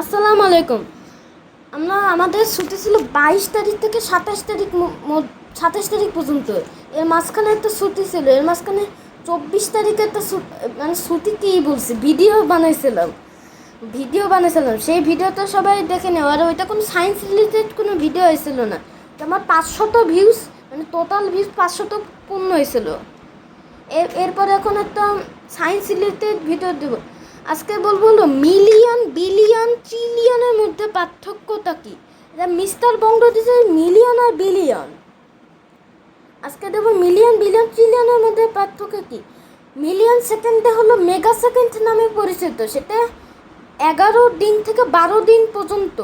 আসসালামু আলাইকুম। আমরা, আমাদের ছুটি ছিল বাইশ তারিখ থেকে সাতাশ তারিখ সাতাশ তারিখ পর্যন্ত। এর মাঝখানে একটা ছুটি ছিল, এর মাঝখানে চব্বিশ তারিখে একটা মানে ছুটি কী বলছি? ভিডিও বানাইছিলাম। ভিডিও বানাইছিলাম। সেই ভিডিওটা সবাই দেখে নেওয়া আর ওইটা কোনো সায়েন্স রিলেটেড কোনো ভিডিও হয়েছিল না। তো আমার পাঁচশত ভিউজ মানে টোটাল ভিউজ পাঁচশত পূর্ণ হয়েছিল। এর এরপরে এখন একটা সায়েন্স রিলেটেড ভিডিও দেব। আজকে বলব হলো মিলিয়ন, বিলিয়ন, ট্রিলিয়নের মধ্যে পার্থক্যটা কি? মিস্টার বঙ্গ দিয়েছে মিলিয়ন আর বিলিয়ন। আজকে দেবো মিলিয়ন, বিলিয়ন, ট্রিলিয়নের মধ্যে পার্থক্য কি? মিলিয়ন সেকেন্ডে হলো মেগা সেকেন্ড নামে পরিচিত, সেটা এগারো দিন থেকে বারো দিন পর্যন্ত।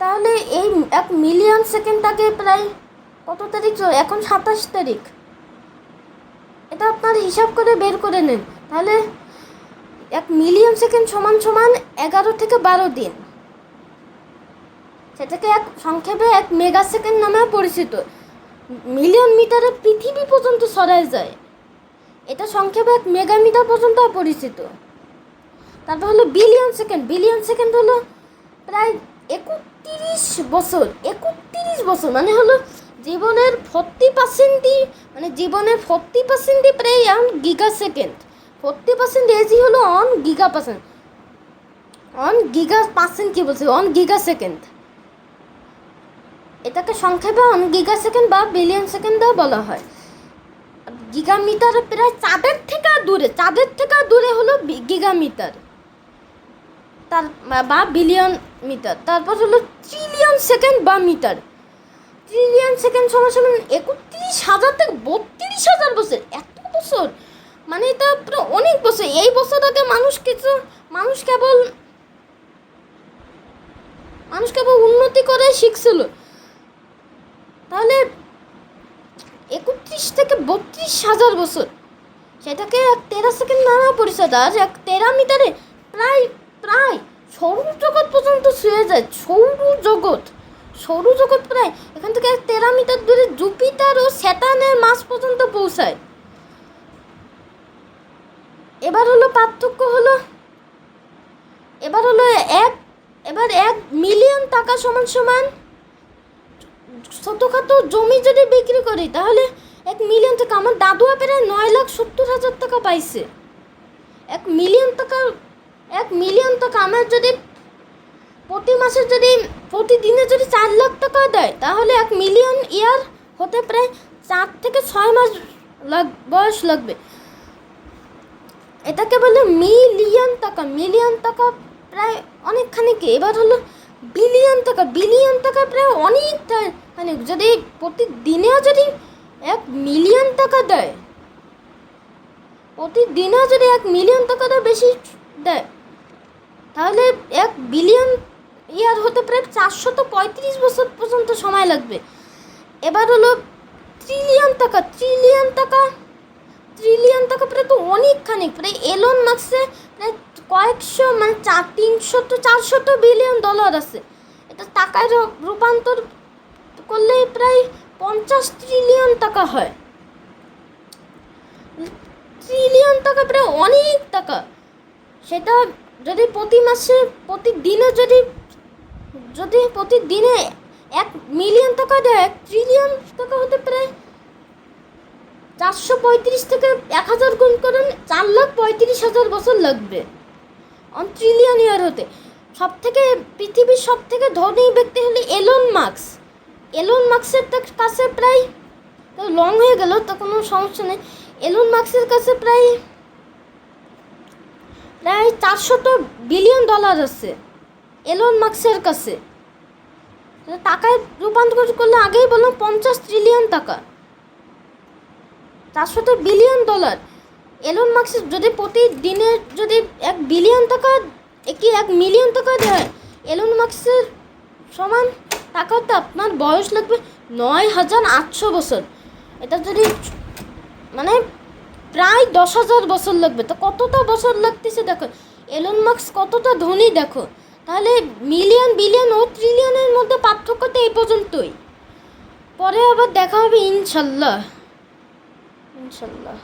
তাহলে এই এক মিলিয়ন সেকেন্ড আগে প্রায় কত তারিখ এখন সাতাশ তারিখ। এটা আপনার হিসাব করে বের করে নেন। তাহলে এক মিলিয়ন সেকেন্ড সমান সমান এগারো থেকে বারো দিন। সেটাকে এক সংক্ষেপে এক মেগা সেকেন্ড নামে পরিচিত। মিলিয়ন মিটারে পৃথিবী পর্যন্ত সরাই যায়। এটা সংক্ষেপে এক মেগা মিটার পর্যন্ত পরিচিত। তারপর হলো বিলিয়ন সেকেন্ড। বিলিয়ন সেকেন্ড হলো প্রায় একত্রিশ বছর। একত্রিশ বছর মানে হলো জীবনের ফোর্টি পার্সেন্টই মানে জীবনের ফোর্টি পার্সেন্টই প্রায় one giga second forty percent এজই হলো one giga percent one giga percent কী বলছে? অন গিগা সেকেন্ড এটাকে সংক্ষেপে অন গিগা সেকেন্ড বা বিলিয়ন সেকেন্ড সেকেন্ডও বলা হয়। গিগা মিটার প্রায় চাঁদের থেকে দূরে, চাঁদের থেকে দূরে হলো গিগা মিটার তার, বা বিলিয়ন মিটার তারপর হলো ট্রিলিয়ন সেকেন্ড বা মিটার ট্রিলিয়ন সেকেন্ড সমান সমান একত্রিশ হাজার থেকে বত্রিশ হাজার বছর। এত বছর। মানে এটা পুরো অনেক বছর, এই বছর আগে মানুষ কিছু, মানুষ কেবল মানুষ কেবল উন্নতি করে শিখছিল। তাহলে একত্রিশ থেকে বত্রিশ হাজার বছর, সেটাকে এক তেরো সেকেন্ড নানা পরিচয় আর এক তেরা মিটারে প্রায় প্রায় সৌরজগৎ পর্যন্ত ছুঁয়ে যায় সৌরজগৎ সৌরজগৎ প্রায়, এখান থেকে তেরা মিটার দূরে জুপিটার ও স্যাটার্নের মাস পর্যন্ত পৌঁছায়। এবার হলো পার্থক্য হলো, এবার হলো এক, এবার এক মিলিয়ন টাকা সমান সমান, ছোটোখাটো জমি যদি বিক্রি করি, তাহলে এক মিলিয়ন টাকা, আমার দাদুয়া প্রায় নয় লাখ সত্তর হাজার টাকা পাইছে। এক মিলিয়ন টাকা, এক মিলিয়ন টাকা আমার যদি প্রতি মাসে যদি, প্রতিদিনে যদি চার লাখ টাকা দেয়, তাহলে এক মিলিয়ন ইয়ার হতে প্রায় চার থেকে ছয় মাস লাগ, বয়স লাগবে। এটাকে বলে মিলিয়ন টাকা মিলিয়ন টাকা প্রায় অনেকখানি কি? এবার হলো বিলিয়ন টাকা বিলিয়ন টাকা প্রায় অনেকটা মানে যদি প্রতিদিনেও যদি এক মিলিয়ন টাকা দেয়, প্রতিদিনেও যদি এক মিলিয়ন টাকা দেয়, বেশি দেয়, তাহলে এক বিলিয়ন ইয়ার হতে প্রায় চারশত পঁয়ত্রিশ বছর পর্যন্ত সময় লাগবে। এবার হলো ট্রিলিয়ন টাকা ট্রিলিয়ন টাকা ট্রিলিয়ন টাকা, প্রায় তো অনেকখানি প্রায় এলন মাসে প্রায় কয়েকশো মানে চার তিনশত চারশত বিলিয়ন ডলার আছে। এটা টাকায় রূপান্তর করলে প্রায় পঞ্চাশ ট্রিলিয়ন টাকা হয়। ট্রিলিয়ন টাকা প্রায় অনেক টাকা। সেটা যদি প্রতি মাসে প্রতিদিনে যদি যদি প্রতিদিনে এক মিলিয়ন টাকা দেয়, এক ট্রিলিয়ন টাকা হতে প্রায় চারশো পঁয়ত্রিশ থেকে এক হাজার গুণ করেন, চার লাখ পঁয়ত্রিশ হাজার বছর লাগবে। ট্রিলিয়ন ইয়ার হতে। সব থেকে পৃথিবীর সব থেকে ধনী ব্যক্তি হলে এলন মার্কস এলন মার্কসের কাছে প্রায় লং হয়ে গেল, তো কোনো সমস্যা নেই। এলন মার্কসের কাছে প্রায় প্রায় চারশত বিলিয়ন ডলার আছে এলন মার্কসের কাছে। টাকায় রূপান্তর করলে আগেই বললাম পঞ্চাশ ট্রিলিয়ন টাকা। চারশত বিলিয়ন ডলার। এলন মার্কস যদি প্রতিদিনে যদি এক বিলিয়ন টাকা কি এক মিলিয়ন টাকা দেয়, এলন মার্কসের সমান টাকাতে আপনার বয়স লাগবে নয় হাজার আটশো বছর। এটা যদি মানে প্রায় দশ হাজার বছর লাগবে। তো কতটা বছর লাগতেছে দেখো? এলন মার্কস কতটা ধনী দেখো? তাহলে মিলিয়ন, বিলিয়ন ও ট্রিলিয়নের মধ্যে পার্থক্যটা এই পর্যন্তই। পরে আবার দেখা হবে ইনশাল্লাহ। ইনশাল্লাহ